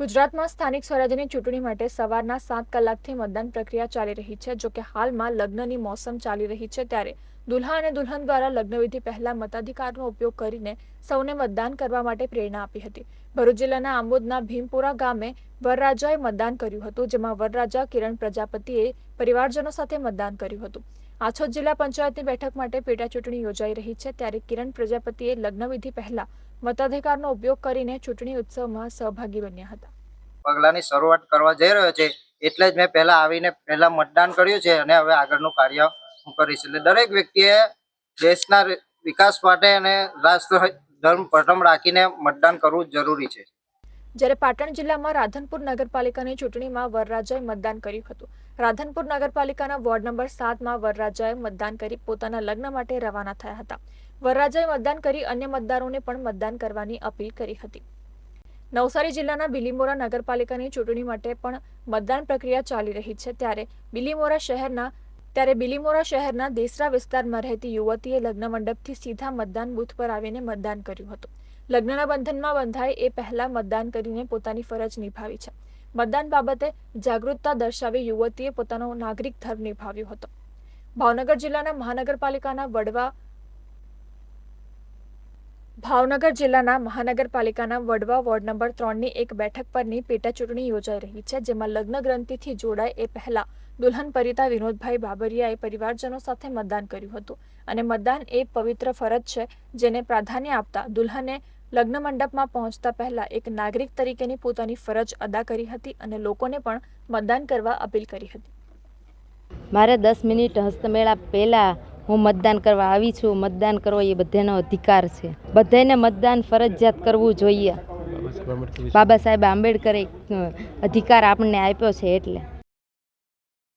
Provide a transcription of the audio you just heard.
ગુજરાતમાં સ્થાનિક સ્વરાજ્યની ચૂંટણી માટે સવારના સાત કલાકથી મતદાન પ્રક્રિયા ચાલી રહી છે. જો કે હાલમાં લગ્નની મોસમ ચાલી રહી છે ત્યારે દુલ્હા અને દુલ્હન દ્વારા લગ્નવિધિ પહેલા મતાધિકારનો ઉપયોગ કરીને સૌને મતદાન કરવા માટે પ્રેરણા આપી હતી. ભરૂચ જિલ્લાના આંબોદના ભીમપુરા ગામે વરરાજાએ મતદાન કર્યું હતું, જેમાં વરરાજા કિરણ પ્રજાપતિએ પરિવારજનો સાથે મતદાન કર્યું હતું. આછોદ જિલ્લા પંચાયતની બેઠક માટે પેટા ચૂંટણી યોજાઈ રહી છે. ત્યારે કિરણ પ્રજાપતિએ લગ્નવિધિ પહેલા મતાધિકારનો ઉપયોગ કરીને ચૂંટણી ઉત્સવમાં સહભાગી બન્યા હતા. પગલાંની શરૂઆત કરવા જઈ રહ્યો છે એટલે જ મેં પહેલા આવીને પહેલા મતદાન કર્યું છે અને હવે આગળનું કાર્ય હું કરીશ. એટલે દરેક વ્યક્તિએ દેશના વિકાસ માટે અને રાષ્ટ્ર ધર્મ પ્રથમ રાખીને મતદાન કરવું જરૂરી છે. જ્યારે પાટણ જિલ્લામાં રાધનપુર નગરપાલિકાની ચૂંટણીમાં વરરાજાએ મતદાન કર્યું હતું. રાધનપુર નગરપાલિકાના વોર્ડ નંબર સાતમાં વરરાજાએ મતદાન કરી પોતાના લગ્ન માટે રવાના થયા હતા. વરરાજાએ મતદાન કરી અન્ય મતદારોને પણ મતદાન કરવાની અપીલ કરી હતી. નવસારી જિલ્લાના બિલીમોરા નગરપાલિકાની ચૂંટણી માટે પણ મતદાન પ્રક્રિયા ચાલી રહી છે. ત્યારે બિલીમોરા શહેરના, ત્યારે બિલીમોરા શહેરના દેસરા વિસ્તારમાં રહેતી યુવતીએ લગ્ન મંડપથી સીધા મતદાન બૂથ પર આવીને મતદાન કર્યું હતું. લગ્નના બંધનમાં બંધાય એ પહેલા મતદાન કરીને પોતાની ફરજ નિભાવી છે. મતદાન બાબતે જાગૃતતા દર્શાવી યુવતીએ પોતાનો નાગરિક ધર્મ નિભાવ્યો હતો. ભાવનગર જિલ્લાના મહાનગરપાલિકાના વડવા ભાવનગર જિલ્લાના મહાનગરપાલિકાના વડવા વોર્ડ નંબર ત્રણની એક બેઠક પરની પેટાચૂંટણી યોજાઈ રહી છે, જેમાં લગ્ન ગ્રંથિથી જોડાય એ પહેલા દુલ્હન પરિતા વિનોદભાઈ બાબરિયાએ પરિવારજનો સાથે મતદાન કર્યું હતું. અને મતદાન એ પવિત્ર ફરજ છે, જેને પ્રાધાન્ય આપતા દુલ્હને લગ્ન મંડપમાં પહોંચતા પહેલા એક નાગરિક તરીકેની પોતાની ફરજ અદા કરી હતી અને લોકોને પણ મતદાન કરવા અપીલ કરી હતી. મારે દસ મિનિટ હસ્તમેળા પહેલાં હું મતદાન કરવા આવી છું મતદાન કરવો એ બધાનો અધિકાર છે. બધાને મતદાન ફરજિયાત કરવું જોઈએ. બાબા સાહેબ આંબેડકરે અધિકાર આપણને આપ્યો છે એટલે.